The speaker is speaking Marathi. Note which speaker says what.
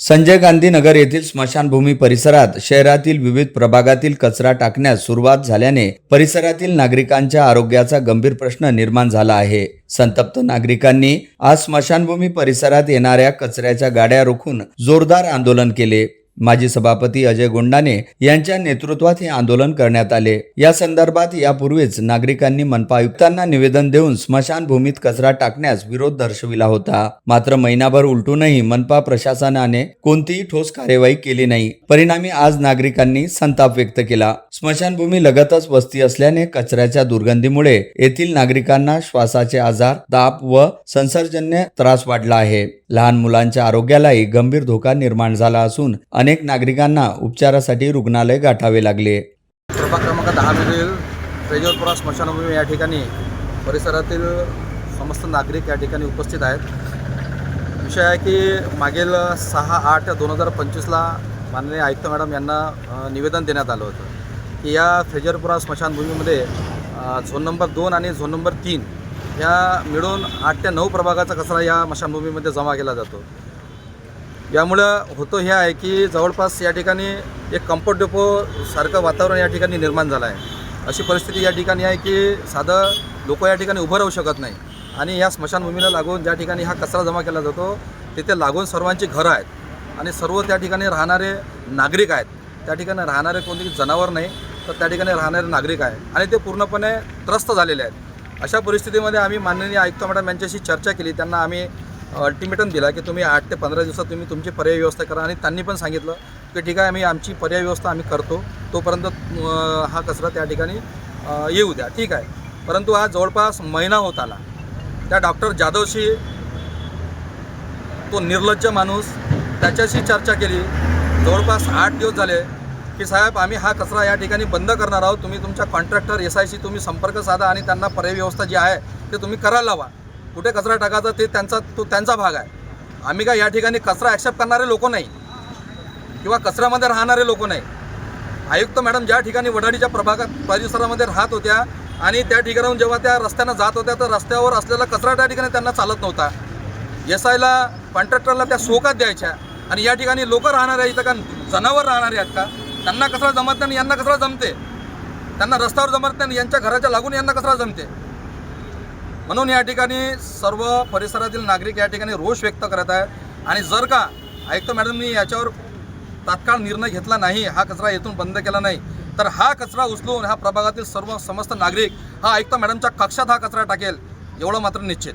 Speaker 1: संजय गांधी नगर येथील स्मशानभूमी परिसरात शहरातील विविध प्रभागातील कचरा टाकण्यास सुरुवात झाल्याने परिसरातील नागरिकांच्या आरोग्याचा गंभीर प्रश्न निर्माण झाला आहे. संतप्त नागरिकांनी आज स्मशानभूमी परिसरात येणाऱ्या कचऱ्याच्या गाड्या रोखून जोरदार आंदोलन केले. माजी सभापती अजय गोंडाने यांच्या नेतृत्वात हे आंदोलन करण्यात आले. या संदर्भात यापूर्वीच नागरिकांनी मनपा आयुक्तांना निवेदन देऊन स्मशानभूमीत कचरा टाकण्यास विरोध दर्शविला होता. मात्र महिनाभर उलटूनही मनपा प्रशासनाने कोणतीही ठोस कार्यवाही केली नाही. परिणामी आज नागरिकांनी संताप व्यक्त केला. स्मशानभूमी लगतच वस्ती असल्याने कचऱ्याच्या दुर्गंधीमुळे येथील नागरिकांना श्वासाचे आजार ताप व संसर्जन्य त्रास वाढला आहे. लहान मुलांच्या आरोग्यालाही गंभीर धोका निर्माण झाला असून अनेक नागरिकांना उपचारासाठी रुग्णालय गाठावे लागले.
Speaker 2: कृपा क्रमांक दहामधील रेजोरपुरा स्मशानभूमी या ठिकाणी परिसरातील समस्त नागरिक या ठिकाणी उपस्थित आहेत. विषय आहे की मागील सहा आठ दोन हजार पंचवीसला माननीय आयुक्त मॅडम यांना निवेदन देण्यात आलं होतं की या फ्रेजरपुरा स्मशानभूमीमध्ये झोन नंबर दोन आणि झोन नंबर तीन या मिळून आठ ते नऊ प्रभागाचा कचरा या मशानभूमीमध्ये जमा केला जातो. यामुळं होतं हे आहे की जवळपास या ठिकाणी एक कम्फर्ट डेपो सारखं वातावरण या ठिकाणी निर्माण झालं आहे. अशी परिस्थिती या ठिकाणी आहे की साधं लोक या ठिकाणी उभं राहू शकत नाही. आणि या स्मशानभूमीला लागून ज्या ठिकाणी हा कचरा जमा केला जातो तिथे लागून सर्वांची घरं आहेत. आणि सर्व त्या ठिकाणी राहणारे नागरिक आहेत. त्या ठिकाणी राहणारे कोणती जनावर नाही तर त्या ठिकाणी राहणारे नागरिक आहे. आणि ते पूर्णपणे त्रस्त झालेले आहेत. अशा परिस्थितीमध्ये आम्ही माननीय आयुक्त मॅडम यांच्याशी चर्चा केली. त्यांना आम्ही अल्टिमेटम दिला की तुम्ही आठ ते पंधरा दिवसात तुम्ही तुमची पर्याय व्यवस्था करा आणि त्यांनी पण सांगितलं की ठीक आहे आम्ही आमची पर्याय व्यवस्था आम्ही करतो. तोपर्यंत हा कचरा त्या ठिकाणी येऊ द्या. ठीक आहे. परंतु आज जवळपास महिना होत आला. त्या डॉक्टर जाधवशी तो निर्लज्ज माणूस त्याच्याशी चर्चा केली. जवळपास आठ दिवस झाले की साहेब आम्ही हा कचरा या ठिकाणी बंद करणार आहोत. तुम्ही तुमच्या कॉन्ट्रॅक्टर एस आयशी तुम्ही संपर्क साधा आणि त्यांना पर्याय व्यवस्था जी आहे ते तुम्ही करायला लावा. कुठे कचरा टाकायचा ते त्यांचा तो त्यांचा भाग आहे. आम्ही काय या ठिकाणी कचरा ॲक्सेप्ट करणारे लोक नाही किंवा कचऱ्यामध्ये राहणारे लोक नाही. आयुक्त मॅडम ज्या ठिकाणी वडाडीच्या प्रभागात परिसरामध्ये राहत होत्या आणि त्या ठिकाणाहून जेव्हा त्या रस्त्यानं जात होत्या तर रस्त्यावर असलेला कचरा त्या ठिकाणी त्यांना चालत नव्हता. एस आयला कॉन्ट्रॅक्टरला त्या सोकात द्यायच्या. आणि या ठिकाणी लोक राहणारे इथं का? जनावर राहणारे आहेत का? त्यांना कचरा जमत नाही यांना कचरा जमते? त्यांना रस्त्यावर जमत नाही आणि यांच्या घराच्या लागून यांना कचरा जमते? म्हणून या ठिकाणी सर्व परिसरातील नागरिक या ठिकाणी रोष व्यक्त करत आहेत. आणि जर का आयुक्त मॅडमनी याच्यावर तात्काळ निर्णय घेतला नाही हा कचरा येथून बंद केला नाही तर हा कचरा उचलून ह्या प्रभागातील सर्व समस्त नागरिक हा आयुक्त मॅडमच्या कक्षात हा कचरा टाकेल एवढं मात्र निश्चित.